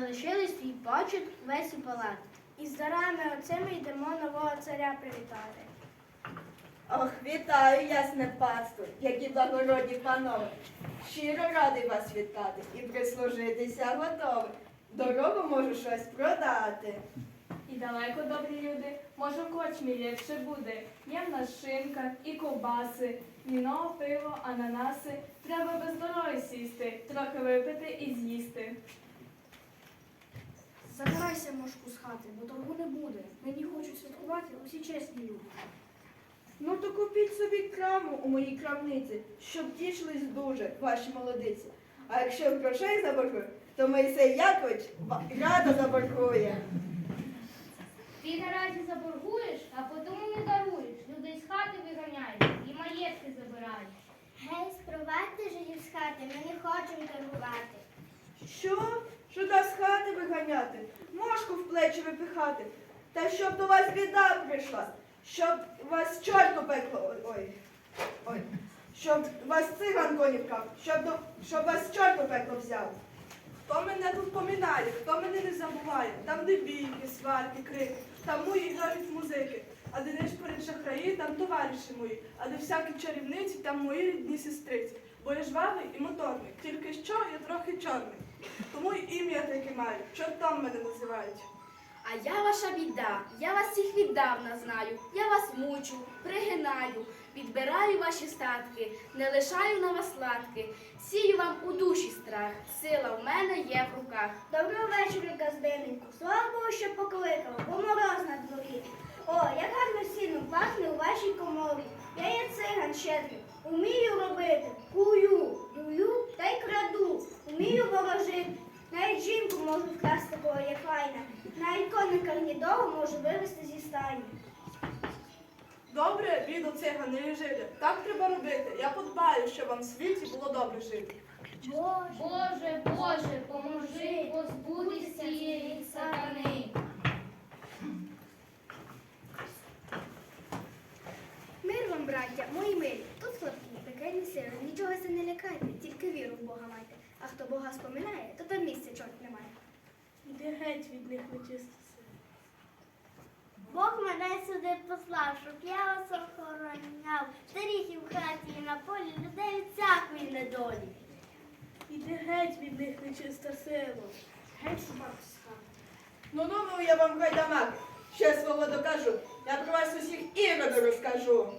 залишились твій почут весь у палат. І з дарами оцими йдемо нового царя привітати. Ох, вітаю, ясне пасту, які благородні панове. Щиро радий вас вітати і прислужитися готовий. Дорогу можу щось продати. І далеко добрі люди, може, кочмі ліпше буде. Є в нас шинка і ковбаси, віно, пиво, ананаси. Треба без дороги сісти, трохи випити і з'їсти. Забирайся, мошку, з хати, бо торгу не буде. Нині хочуть святкувати усі чесні люди. Ну то купіть собі краму у моїй крамниці, щоб тішились дуже ваші молодиці. А якщо грошей заборгує, то Мойсей Якович радо заборгує. Ти наразі заборгуєш, а потім не даруєш. Людей з хати виганяєш і маєтки забираєш. Гей, спровадьте жидів з хати, ми не хочемо торгувати. Що? Що да з хати виганяти? Мошку в плечі випихати. Та щоб до вас біда прийшла, щоб вас чорт пекло. Ой. Ой. Щоб вас циган коні вкрав, щоб, до, щоб вас чорт у пекло взяв. Хто мене тут поминає, хто мене не забуває, там де бійки, сварки, крики, там мої грають музики, а де не шпорить шахраї, там товариші мої, а де всякі чарівниці, там мої рідні сестриці. Бо я жвавий і моторний, тільки що я трохи чорний. Тому й ім'я таке маю, чортом мене називають. А я ваша біда, я вас всіх віддавна знаю, я вас мучу, пригинаю, відбираю ваші статки, не лишаю на вас сладки, сію вам у душі страх, сила в мене є в руках. Доброго вечора, газдиненьку. Слава Богу, що покликала, бо мороз на дворі. О, як гарно сіно пахне у вашій щедрий, умію робити, кую, дую та й краду, умію ворожити. Навіть жінку можу вкрасти, бо є файна. Навіть коника гнідого можу вивезти зі стайні. Добре, біду цигани і жиди. Так треба робити. Я подбаю, щоб вам в світі було добре жити. Боже, Боже, поможи позбутися цієї сатани. Браття, мої милі. Тут хлопці, пекельні сили, нічого се не лякайте, тільки віру в Бога майте. А хто Бога споминає, то там місця чорт немає. Іди геть від них нечисто сили. Бог мене сюди послав, щоб я вас охороняв. Старіх в хаті, і на полі людей від всякої недолі. Іди геть від них нечиста сила. Геть собаку. Ну ну ну я вам гайдамак. Ще свого докажу. Я про вас усіх іроду розкажу.